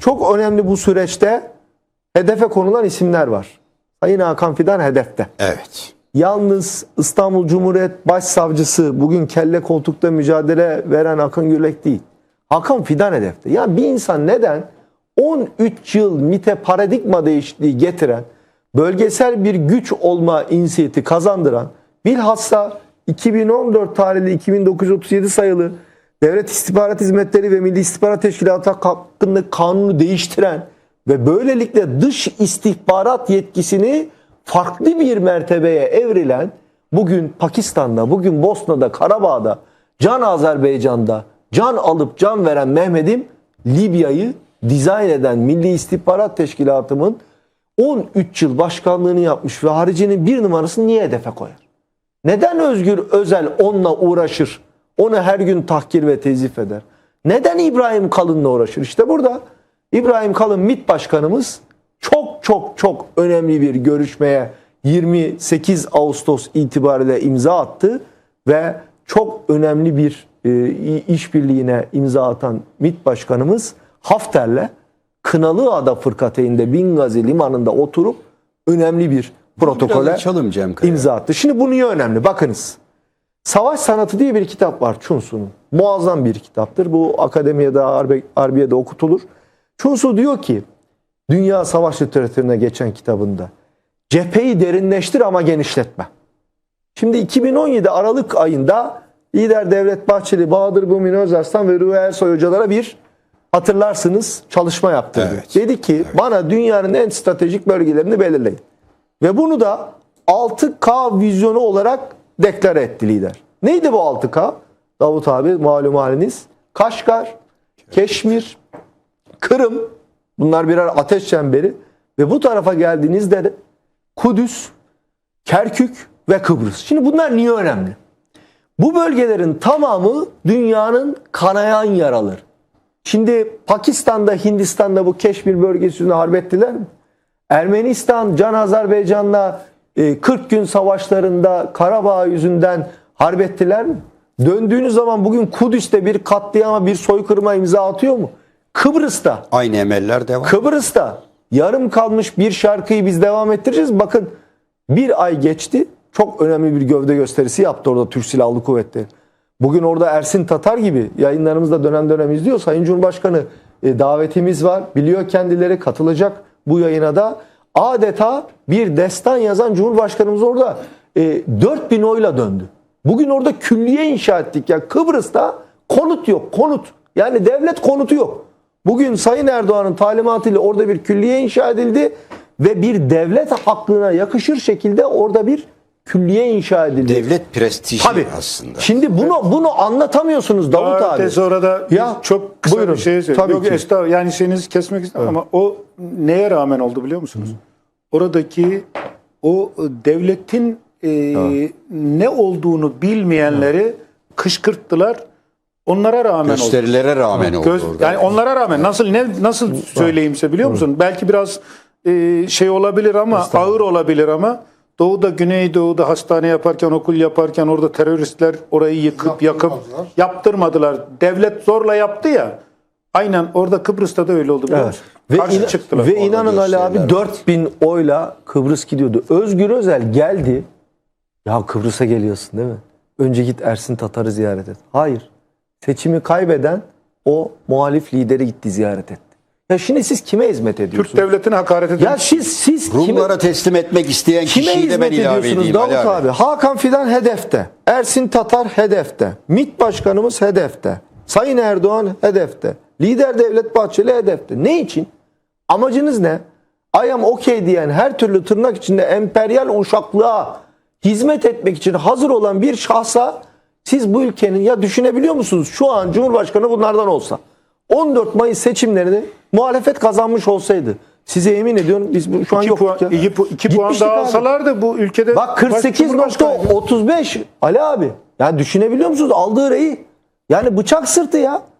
çok önemli bu süreçte hedefe konulan isimler var. Sayın Hakan Fidan hedefte. Evet. Yalnız İstanbul Cumhuriyet Başsavcısı bugün kelle koltukta mücadele veren Akın Gürlek değil. Hakan Fidan hedefte. Ya bir insan neden 13 yıl MIT'e paradigma değişikliği getiren, bölgesel bir güç olma inisiyeti kazandıran, bilhassa 2014 tarihli 2937 sayılı Devlet İstihbarat Hizmetleri ve Milli İstihbarat Teşkilatı hakkında kanunu değiştiren ve böylelikle dış istihbarat yetkisini farklı bir mertebeye evrilen bugün Pakistan'da, bugün Bosna'da, Karabağ'da, can Azerbaycan'da can alıp can veren Mehmet'im Libya'yı dizayn eden Milli İstihbarat Teşkilatı'nın 13 yıl başkanlığını yapmış ve haricinin bir numarasını niye hedefe koyar? Neden Özgür Özel onunla uğraşır? Onu her gün tahkir ve tezif eder. Neden İbrahim Kalın'la uğraşır? İşte burada İbrahim Kalın MİT Başkanımız çok çok çok önemli bir görüşmeye 28 Ağustos itibariyle imza attı ve çok önemli bir e, işbirliğine imza atan MİT Başkanımız Hafter'le Kınalıada fırkateynde Bingazi limanında oturup önemli bir protokole Kaya. imza attı. Şimdi bu niye önemli? Bakınız. Savaş Sanatı diye bir kitap var Chun-Tzu'nun. Muazzam bir kitaptır. Bu akademiyede, Harbiye'de okutulur. Chun-Tzu diyor ki, Dünya Savaş Literatürüne geçen kitabında, cepheyi derinleştir ama genişletme. Şimdi 2017 Aralık ayında lider Devlet Bahçeli, Bahadır Bumin Özarslan ve Rüya Ersoy hocalara bir hatırlarsınız çalışma yaptırdı. Evet. Dedi ki bana dünyanın en stratejik bölgelerini belirleyin. Ve bunu da 6K vizyonu olarak deklare etti lider. Neydi bu 6K? Davut abi malum haliniz. Kaşgar, Keşmir, Kırım bunlar birer ateş çemberi ve bu tarafa geldiğinizde de Kudüs, Kerkük ve Kıbrıs. Şimdi bunlar niye önemli? Bu bölgelerin tamamı dünyanın kanayan yaraları. Şimdi Pakistan'da, Hindistan'da bu Keşmir bölgesinde harp ettiler mi? Ermenistan, Can Azerbaycan'la 40 gün savaşlarında Karabağ yüzünden harp ettiler mi? Döndüğünüz zaman bugün Kudüs'te bir katliama, bir soykırıma imza atıyor mu? Kıbrıs'ta, Aynı emeller devam. Kıbrıs'ta yarım kalmış bir şarkıyı biz devam ettireceğiz. Bakın bir ay geçti. Çok önemli bir gövde gösterisi yaptı orada Türk Silahlı Kuvvetleri. Bugün orada Ersin Tatar gibi yayınlarımızda dönem dönem izliyor. Sayın Cumhurbaşkanı e, davetimiz var. Biliyor kendileri katılacak bu yayına da. Adeta bir destan yazan Cumhurbaşkanımız orada e, 4000 oyla döndü. Bugün orada külliye inşa ettik. Ya Kıbrıs'ta konut yok. Konut. Yani devlet konutu yok. Bugün Sayın Erdoğan'ın talimatıyla orada bir külliye inşa edildi ve bir devlet aklına yakışır şekilde orada bir külliye inşa edildi. Devlet prestiji Tabii. aslında. Şimdi bunu bunu anlatamıyorsunuz Davut abi. sonra da biz Ya, çok kısa buyurun. bir şey söyleyeyim. Tabii Yok ki. yani şeyinizi kesmek istemem ama o neye rağmen oldu biliyor musunuz? Oradaki o devletin e, ne olduğunu bilmeyenleri kışkırttılar. Onlara rağmen oldu. Gösterilere rağmen oldu Göz- orada. yani onlara rağmen nasıl ne nasıl söyleyeyimse biliyor musun? Belki biraz e, şey olabilir ama ağır olabilir ama Doğu'da, Güneydoğu'da hastane yaparken, okul yaparken orada teröristler orayı yıkıp yakıp Yaptırmadılar. Devlet zorla yaptı ya. Aynen orada Kıbrıs'ta da öyle oldu Evet. Ve, Karşı ina- çıktılar. ve inanın Ali abi gösteriler 4000 oyla Kıbrıs gidiyordu. Özgür Özel geldi. Ya Kıbrıs'a geliyorsun değil mi? Önce git Ersin Tatar'ı ziyaret et. Hayır. Seçimi kaybeden o muhalif lideri gitti ziyaret etti. Ya şimdi siz kime hizmet Türk ediyorsunuz? devletine hakaret ediyor. ya siz siz kime, Rumlara teslim etmek isteyen kime kişiyi de ben ilave ediyorsunuz edeyim. Davut Ali abi? Hakan Fidan hedefte. Ersin Tatar hedefte. MİT Başkanımız hedefte. Sayın Erdoğan hedefte. Lider Devlet Bahçeli hedefte. Ne için? Amacınız ne? I am okay diyen her türlü tırnak içinde emperyal uşaklığa hizmet etmek için hazır olan bir şahsa siz bu ülkenin ya düşünebiliyor musunuz? Şu an Cumhurbaşkanı bunlardan olsa 14 Mayıs seçimlerini muhalefet kazanmış olsaydı size yemin ediyorum biz bu- şu an İki yoktuk puan, ya. iki, pu- iki puan daha alsalardı bu ülkede Bak Cumhurbaşkanıydı. 48.35 Ali abi. Yani düşünebiliyor musunuz aldığı reyi? Yani bıçak sırtı ya.